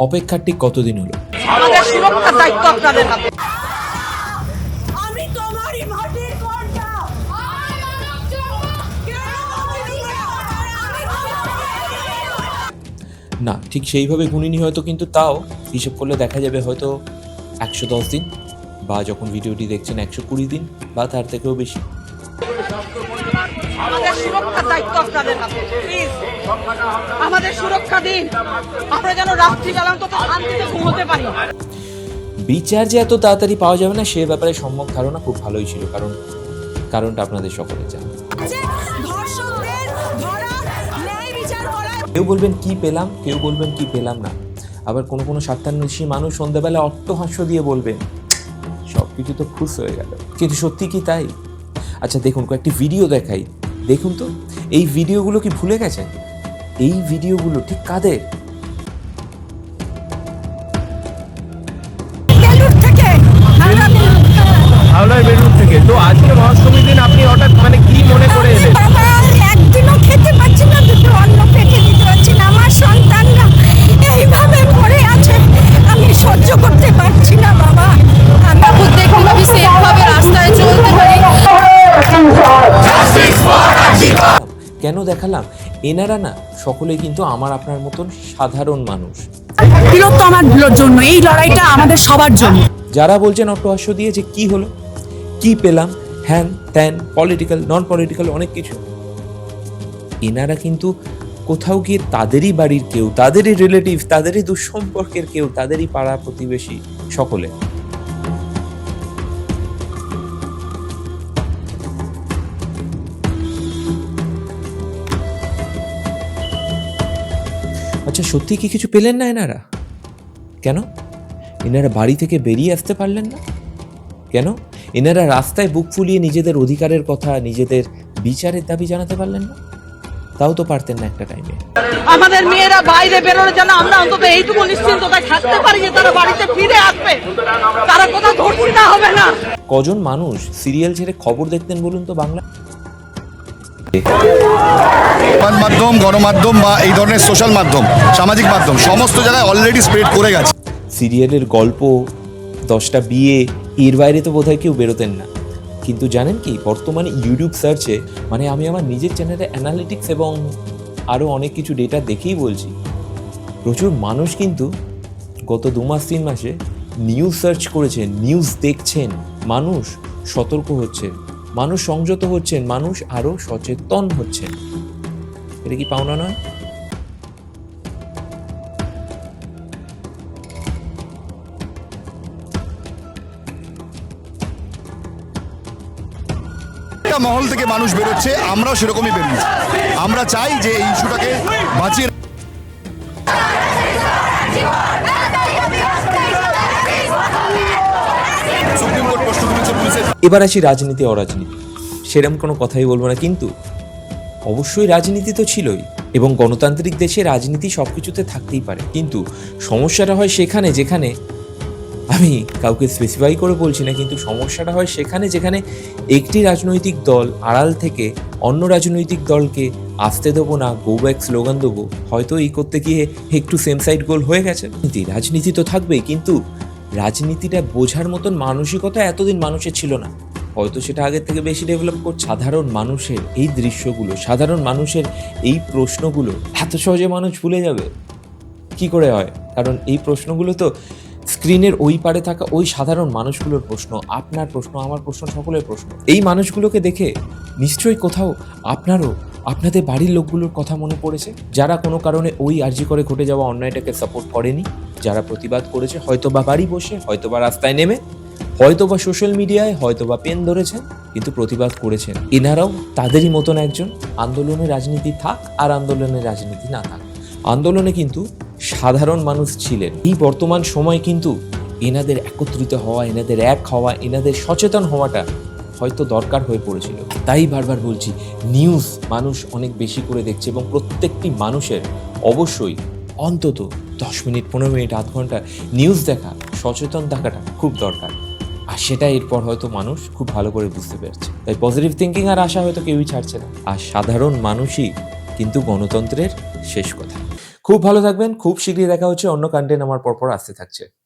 অপেক্ষার ঠিক কতদিন হলো? আমাদের সুরক্ষার দায়িত্ব আপনাদের হাতে। আমি তোমারই মাটির কন্যা না ঠিক সেইভাবে গুণিনি হয়তো কিন্তু তাও হিসেব করলে দেখা যাবে হয়তো একশো দশ দিন বা যখন ভিডিওটি দেখছেন একশো কুড়ি দিন বা তার থেকেও বেশি। আমাদের সুরক্ষার দায়িত্ব আপনাদের হাতে প্লিজ আমাদের সুরক্ষা দিন। আমরা যেন রাত্রিবেলা অন্তত শান্তিতে ঘুমোতে পারি। বিচার যে এত তাড়াতাড়ি পাওয়া যাবে না সে ব্যাপারে সম্যক ধারণা খুব ভালোই ছিল কারণ কারণটা আপনাদের সকলে জান। ধর্ষকদের ধরা ন্যায় বিচার করা। কেউ বলবেন কি পেলাম? কেউ বলবেন কি পেলাম না? আবার কোনো কোনো স্বার্থান্বেষী মানুষ সন্ধ্যাবেলা অট্টহাস্য দিয়ে বলবেন সব কিছু তো খুশ হয়ে গেল। কিন্তু সত্যি কি তাই? আচ্ছা দেখুন কয়েকটি ভিডিও দেখাই। দেখুন তো এই ভিডিওগুলো কি ভুলে গেছেন? এই ভিডিওগুলো ঠিক কাদের? বেলুর থেকে। তো আজকে মহাষ্টমীর দিন আপনি হঠাৎ মানে কি মনে করে এলেন? বাবা একদিনও খেতে পাচ্ছি না দুটো অন্ন পেটে দিতে পারছি না আমার সন্তানরা এইভাবে পড়ে আছে আমি সহ্য করতে পারছি না বাবা। কেন দেখালাম? এনারা না সকলেই কিন্তু আমার আপনার মতন সাধারণ মানুষ। বীরত্ব আমার জন্য এই লড়াইটা আমাদের সবার জন্য। যারা বলছেন অট্টহাস্য দিয়ে যে কি হলো কি পেলাম হ্যান ত্যান পলিটিক্যাল নন পলিটিক্যাল অনেক কিছু। এনারা কিন্তু কোথাও গিয়ে তাদেরই বাড়ির কেউ তাদেরই রিলেটিভ তাদেরই দুঃসম্পর্কের কেউ তাদেরই পাড়া প্রতিবেশী সকলে। আচ্ছা সত্যি কি কিছু পেলেন না এনারা? কেন? এনারা বাড়ি থেকে বেরিয়ে আসতে পারলেন না? কেন? এনারা রাস্তায় বুক ফুলিয়ে নিজেদের অধিকারের কথা নিজেদের বিচারের দাবি জানাতে পারলেন না? তাও তো পারতেন না একটা টাইমে। আমাদের মেয়েরা বাইরে বেরোলে যেন আমরা অন্তত এইটুকু নিশ্চিন্ততায় থাকতে পারি যে তারা বাড়িতে ফিরে আসবে। তারা কোথাও ধর্ষিত হবে না। কজন মানুষ সিরিয়াল ছেড়ে খবর দেখতেন বলুন তো বাংলা মাধ্যম, গণমাধ্যম বা এই ধরনের সোশ্যাল মাধ্যম, সামাজিক মাধ্যম, সমস্ত জায়গায় অলরেডি স্প্রেড করে গেছে। সিরিয়ালের গল্প, দশটা বিয়ে, এর বাইরে তো বোধহয় কেউ বেরোতেন না। কিন্তু জানেন কি, বর্তমানে ইউটিউব সার্চে মানে আমি আমার নিজের চ্যানেলে অ্যানালিটিক্স এবং আরও অনেক কিছু ডেটা দেখেই বলছি, প্রচুর মানুষ কিন্তু গত দু মাস, তিন মাসে নিউজ সার্চ করেছেন নিউজ দেখছেন, মানুষ সতর্ক হচ্ছে। মানুষ সংযত হচ্ছেন, মানুষ আরও সচেতন হচ্ছেন। এটা কি পাওনা নয়? মহল থেকে মানুষ বেরোচ্ছে, আমরাও সেরকমই বেরিয়েছি আমরা চাই যে এই ইস্যুটাকে বাঁচিয়ে এবার আসি রাজনীতি, অরাজনীতি। সেরকম কোনো কথাই বলব না, কিন্তু অবশ্যই রাজনীতি তো ছিলই এবং গণতান্ত্রিক দেশে রাজনীতি সব কিছুতে থাকতেই পারে। কিন্তু সমস্যাটা হয় সেখানে, যেখানে আমি কাউকে স্পেসিফাই করে বলছি না, কিন্তু সমস্যাটা হয় সেখানে, যেখানে একটি রাজনৈতিক দল আড়াল থেকে অন্য রাজনৈতিক দলকে আসতে দেবো না গো ব্যাক স্লোগান দেবো। হয়তো এই করতে গিয়ে একটু সেম সাইড গোল হয়ে গেছে। রাজনীতি তো থাকবেই, কিন্তু রাজনীতিটা বোঝার মতন মানসিকতা এতদিন মানুষের ছিল না। হয়তো সেটা আগের থেকে বেশি ডেভেলপ করছে সাধারণ মানুষের এই দৃশ্যগুলো, সাধারণ মানুষের এই প্রশ্নগুলো এত সহজে মানুষ ভুলে যাবে। কি করে হয়? কারণ এই প্রশ্নগুলো তো স্ক্রিনের ওই পারে থাকা ওই সাধারণ মানুষগুলোর প্রশ্ন, আপনার প্রশ্ন, আমার প্রশ্ন, সকলের প্রশ্ন। এই মানুষগুলোকে দেখে নিশ্চয়ই কোথাও আপনারও, আপনাদের বাড়ির লোকগুলোর কথা মনে পড়েছে? যারা কোনো কারণে ওই আর্জি করে ঘটে যাওয়া অন্যায়টাকে সাপোর্ট করেনি? যারা প্রতিবাদ করেছে হয়তো বা বাড়ি বসে হয়তো বা রাস্তায় নেমে হয়তো বা সোশ্যাল মিডিয়ায় হয়তো বা পেন ধরেছেন, কিন্তু প্রতিবাদ করেছেন। এনারাও তাদেরই মতন একজন। আন্দোলনের রাজনীতি থাক আর আন্দোলনের রাজনীতি না থাক। আন্দোলনে কিন্তু সাধারণ মানুষ ছিলেন। এই বর্তমান সময় কিন্তু এনাদের একত্রিত হওয়া, এনাদের এক হওয়া, এনাদের সচেতন হওয়াটা হয়তো দরকার হয়ে পড়েছিল। তাই বারবার বলছি নিউজ মানুষ অনেক বেশি করে দেখছে এবং প্রত্যেকটি মানুষের অবশ্যই অন্তত দশ মিনিট, পনেরো মিনিট, আধ ঘণ্টা নিউজ দেখা, সচেতন থাকাটা খুব দরকার। আর সেটা এরপর হয়তো মানুষ খুব ভালো করে বুঝতে পেরেছে। তাই পজিটিভ থিঙ্কিং আর আশা হয়তো কেউই ছাড়ছে না। আর সাধারণ মানুষই কিন্তু গণতন্ত্রের শেষ কথা। খুব ভালো থাকবেন, খুব শীঘ্রই দেখা হচ্ছে, অন্য কন্টেন্ট আমার পরপর আসতে থাকছে।